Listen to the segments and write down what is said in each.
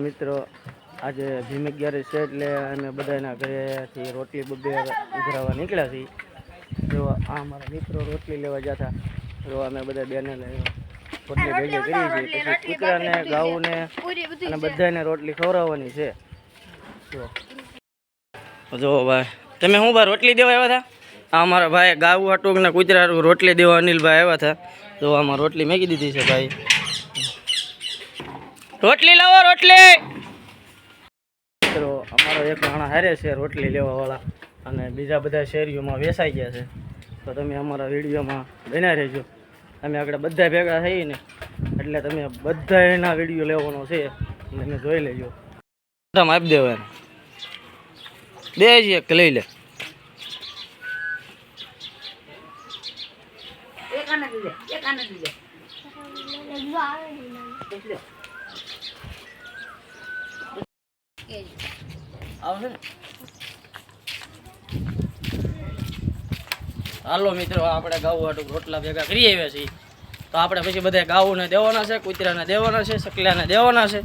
મિત્રો આજે ભીમ અગિયાર છે એટલે અમે બધાના ઘરેથી રોટલી બબે ઉઘરાવા નીકળ્યા છીએ. જો આ અમારા મિત્રો રોટલી લેવા જતા જો અમે બધા બેને રોટલી ભેગી કરી છે પછી કૂતરાને ગાઉને અને બધાને રોટલી ખવડાવવાની છે. જો. જો ભાઈ તમે શું ભાઈ રોટલી દેવા આવ્યા હતા? આ અમારા ભાઈ ગાવું હતું ને કૂતરા રોટલી દેવા અનિલભાઈ આવ્યા હતા. તો આમાં રોટલી મેકી દીધી છે ભાઈ. રોટલી લાવો રોટલી. મિત્રો અમારો એક માણા હારે છે રોટલી લેવા વાળા અને બીજા બધા શેરીઓમાં વેસાઈ ગયા છે. તો તમે અમારા વિડીયોમાં બન્યા રહેજો. અમે આગળ બધા ભેગા થઈને એટલે તમે બધા એના વીડિયો લેવાનો છે તમે જોઈ લેજો. મોઢામાં આપી દેવાનું. બે જ એક લઈ લે. હાલો મિત્રો, આપણે ગાઉ હાટું રોટલા ભેગા કરી આવ્યા છીએ. તો આપણે પછી બધા ગાઉને દેવાના છે, કૂતરાને દેવાના છે, સકલાને દેવાના છે.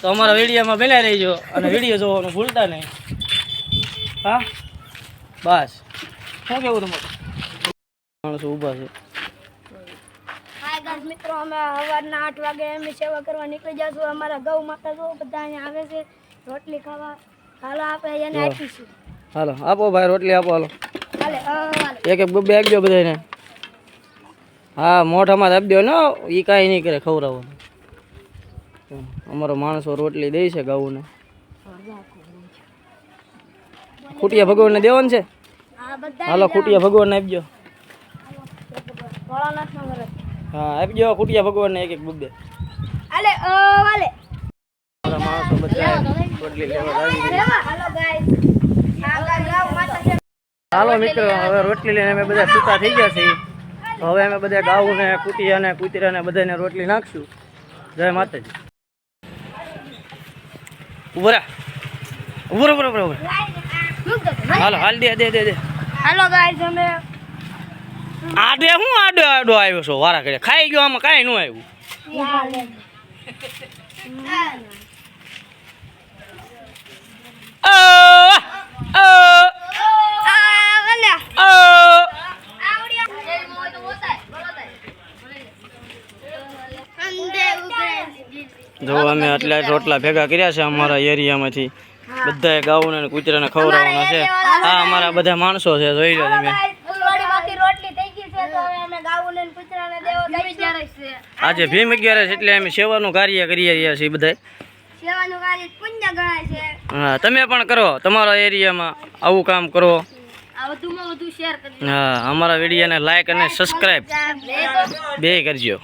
તો અમારા વિડીયોમાં બનાવી રહીજો અને વીડિયો જોવાનું ભૂલતા નહીં. હા? બસ. શું કેવું તમારું? માણસો ઊભા છે. મિત્રો, અમે સવારના આઠ વાગે એમની સેવા કરવા નીકળી જશું. અમારા ગૌ માતા બધા અહીંયા આવે છે. રોટલી ખાવા. હાલો આપણે એને આપીશું. હાલો આપો ભાઈ રોટલી આપો હાલો. હાલે એક એક બે આપજો બધાને હા મોઢામાં આપજો ને એ કાંઈ નહીં કરે ખવડાવવાનું. અમારો માણસો રોટલી દે છે ગાઉને. ખૂટિયા ભગવાનને દેવાનું છે? હાલો ખૂટિયા ભગવાનને આપજો. હા આપજો ખૂટિયા ભગવાનને એક એક બબ્બે અલે ઓ હાલે. અમારા માણસો બધા રોટલી લેવા આવી હાલો મિત્રો હવે રોટલી લઈને અમે બધા સૂતા થઈ ગયા છીએ. હવે અમે બધા ગાઉને કૂટિયાને કૂતરાને બધાને રોટલી નાખશું. જય માતાજી. ઉભરા રા. ઊભો રે, ઊભો રે, ઊભો રે, ઊભો રે. મૂક દો હાલો હાલ દે દે દે દે. હાલો ગાઈસ અમે આડે હું આડો આડો આવ્યો છો? વારા કરે ખાઈ ગયો આમાં કાંઈ ન આવ્યું. જો અમે આટલા રોટલા ભેગા કર્યા છે અમારા એરિયામાંથી. બધા ગાઉને અને કૂતરાને ખવડાવવાના છે. આ અમારા બધા માણસો છે, જોઈ લો તમે. આજે ભીમ અગિયારસ એટલે અમે સેવાનું કાર્ય કરી રહ્યા છીએ બધા સેવાનું કાર્ય પુણ્ય ગણાય છે. હા તમે પણ કરો. તમારા એરિયામાં આવું કામ કરો. વધુમાં વધુ શેર કરજો હા અમારા વિડીયોને લાઈક અને સબસ્ક્રાઈબ બે કરજો.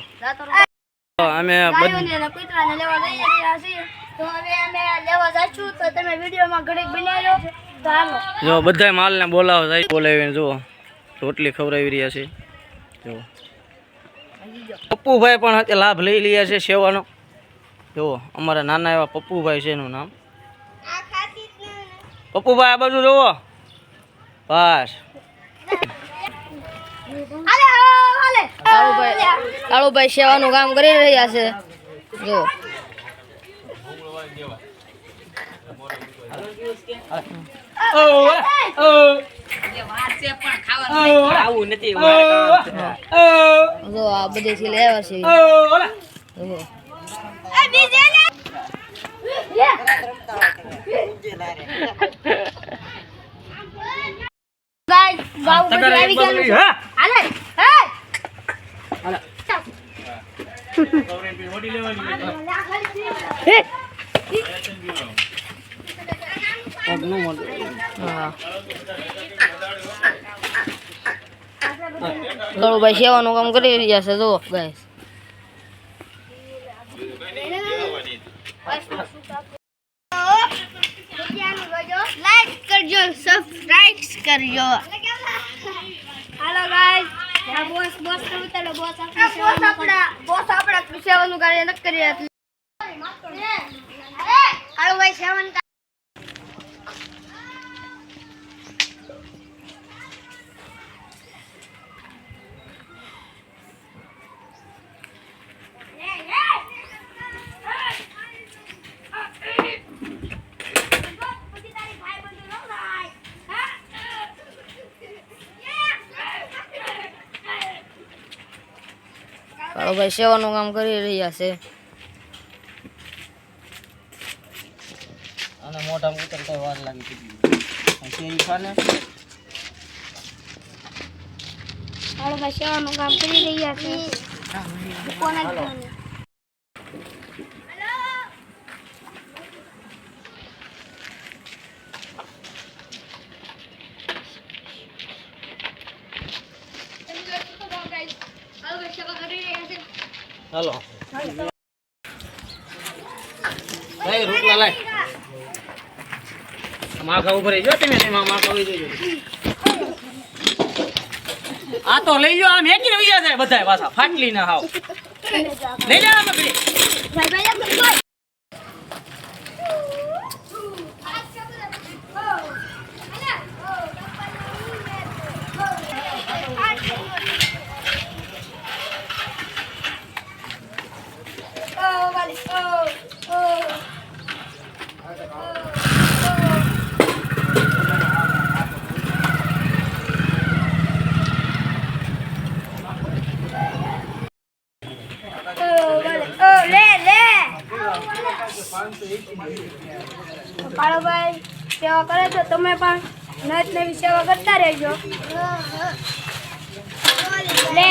અમે બધ- ગાયોને કૂતરાને લેવા જઈ રહ્યા છીએ. તો હવે અમે લેવા જઈશું તો તમે વિડીયોમાં ઘડીક બનાવ્યો જો બધા માલને બોલાવો. જાય બોલાવીને જુઓ. રોટલી ખવડાવી રહ્યા છે. જુઓ. પપ્પુભાઈ પણ લાભ લઈ રહ્યા છે સેવાનો. જુઓ અમારા નાના એવા પપ્પુભાઈ છે એનું નામ. પપ્પુભાઈ આ બાજુ જુઓ. બસ. હાલે હાલે કાળુભાઈ સેવાનું કામ કરી રહ્યા છે. જો. જો આ બધી લેવા છે. હા કાળુભાઈ સેવાનું કામ કરી રહ્યા છે જો ગાઈસ લાઈક કરજો સબસ્ક્રાઇબ કરજો. હાલો ગાઈસ આ બોસ બોસ તો ઉતારો બોસ આપણા બોસ આપણા બોસ આપણા સેવાનું કાર્ય ન કરી હાલો ભાઈ સેવન કાળુભાઈ સેવાનું કામ કરી રહ્યા છે. અને મોટા ઉતરતા વાર લાગી દીધી શેરી ખાને? કાળુભાઈ સેવાનું કામ કરી રહ્યા છે. કોના હાલો. લઈ રોટલા લઈ. માખા ઉભરે જો તમે તેમાં માખા ઉઈ જોજો આ તો લઈ લો આમ હેકી રહી જાય બધાય પાછા ફાટલી ના હાવ. લઈ જા પેલી ભાઈ ભાઈ એમ બોલ Oh, vale. Oh, oh. Oh, vale. Oh, લે લે કાળુભાઈ સેવા કરે છે તમે પણ નત નવી સેવા કરતા રહેજો લે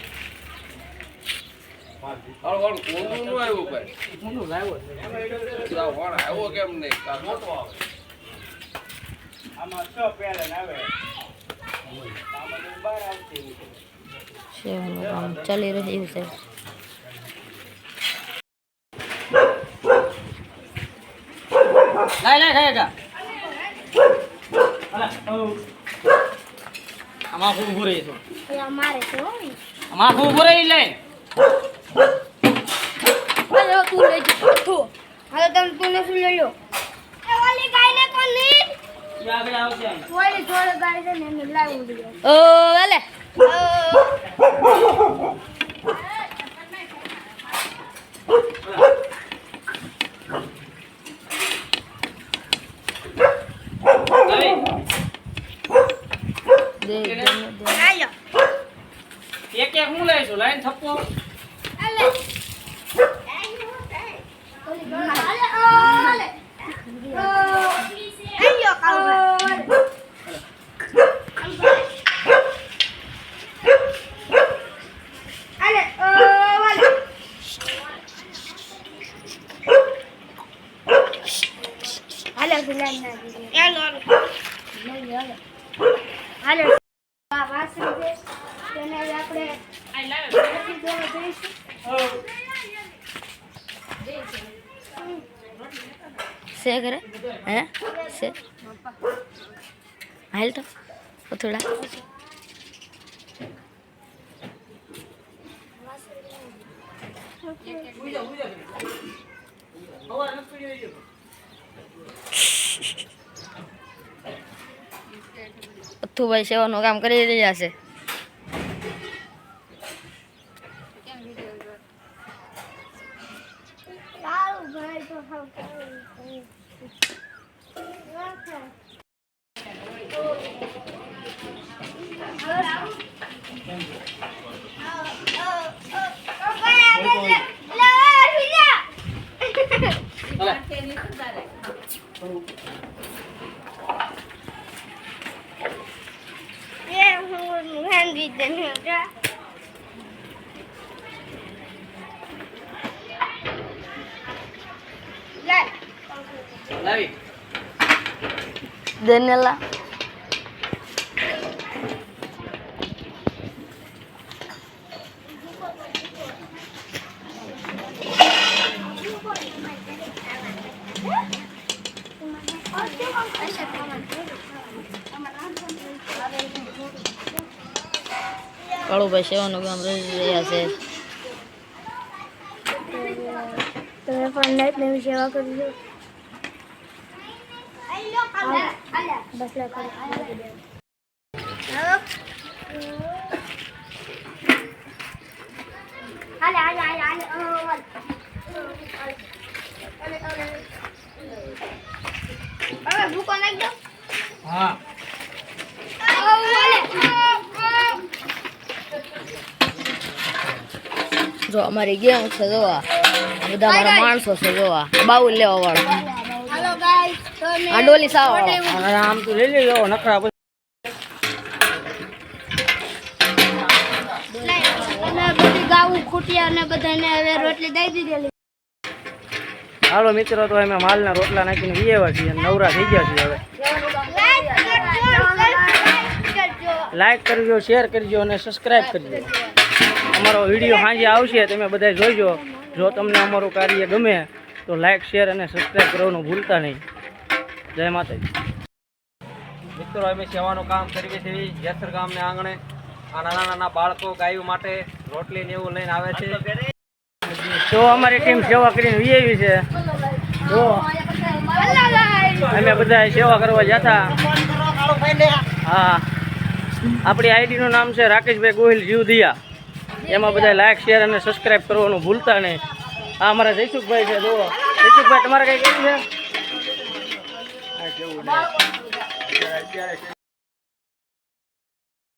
મોટું લાવ્યો છે. સેવાનું કામ ચાલી રહ્યું છે લાય લાય ખાય જા આમાં ખૂબ ઉભું રહી છું મારે છે હો ખૂબ ઉભું રહી લઈ હાલો તું લઈ જા હાલો તમે તું શું લઈ લો આગળ આવશે ગાય છે ને એને લાવું ઓ વેલે એક એક હું લઈશું? લાઈન થપ્પો? હાલે. હાલે હાલે. હાલો કાળુભાઈ હાલે હાલે. હાલો ગુલામ ના હાલો હાલો હાલો આ વાસણ છે તેને હવે આપણે નથી ધોવા જઈશું સે કરે હે સે હાલ તો થોડા પથ્થુભાઈ સેવાનું કામ કરી રહ્યા છે સારું ભાઈ તો હાવ સારું. ના થાય. પપ્પા, આપણે લે- લે, સુજા. હાલે. એ હું હેન્ડી દે જા લે લાવી. કાળો ભાઈ સેવાનું કામ રહી રહ્યા છે. તમે પણ નાઈટની સેવા કરજો જો અમારી ગેંગ છે જોવા. બધા અમારા માણસો છે જોવા. લેવા વાળા. આ ડોલી સાવ. આમ તો લઈ લેજો નખરા પછી. બધી ગાવું ખૂટ્યા અને બધાને હવે રોટલી દઈ દીધેલી. હાલો મિત્રો તો અમે માલના રોટલા નાખીને વિયેવા છીએ અને નવરા થઈ ગયા છીએ હવે. લાઈક કરજો શેર કરજો અને સબસ્ક્રાઈબ કરજો. અમારો વીડિયો સાંજે આવશે તમે બધા જોઈજો જો તમને અમારું કાર્ય ગમે તો લાઈક શેર અને સબસ્ક્રાઇબ કરવાનું ભૂલતા નહીં. જય માતાજી. મિત્રો અમે સેવાનું કામ કરીએ છીએ જેસર ગામને આંગણે. આ નાના નાના બાળકો ગાયું માટે રોટલી ને એવું લઈને આવે છે. તો અમારી ટીમ સેવા કરીને વિયેવી છે. જો અમે બધા સેવા કરવા જતા. હા. આપણી આઈડીનું નામ છે રાકેશભાઈ ગોહિલ જીવદિયા એમાં બધા લાઈક શેર અને સબસ્ક્રાઇબ કરવાનું ભૂલતા નહીં. આ અમારા જયસુખભાઈ છે જુઓ. જયસુખભાઈ તમારે કઈ કેવું છે? Yeah, yeah, yeah.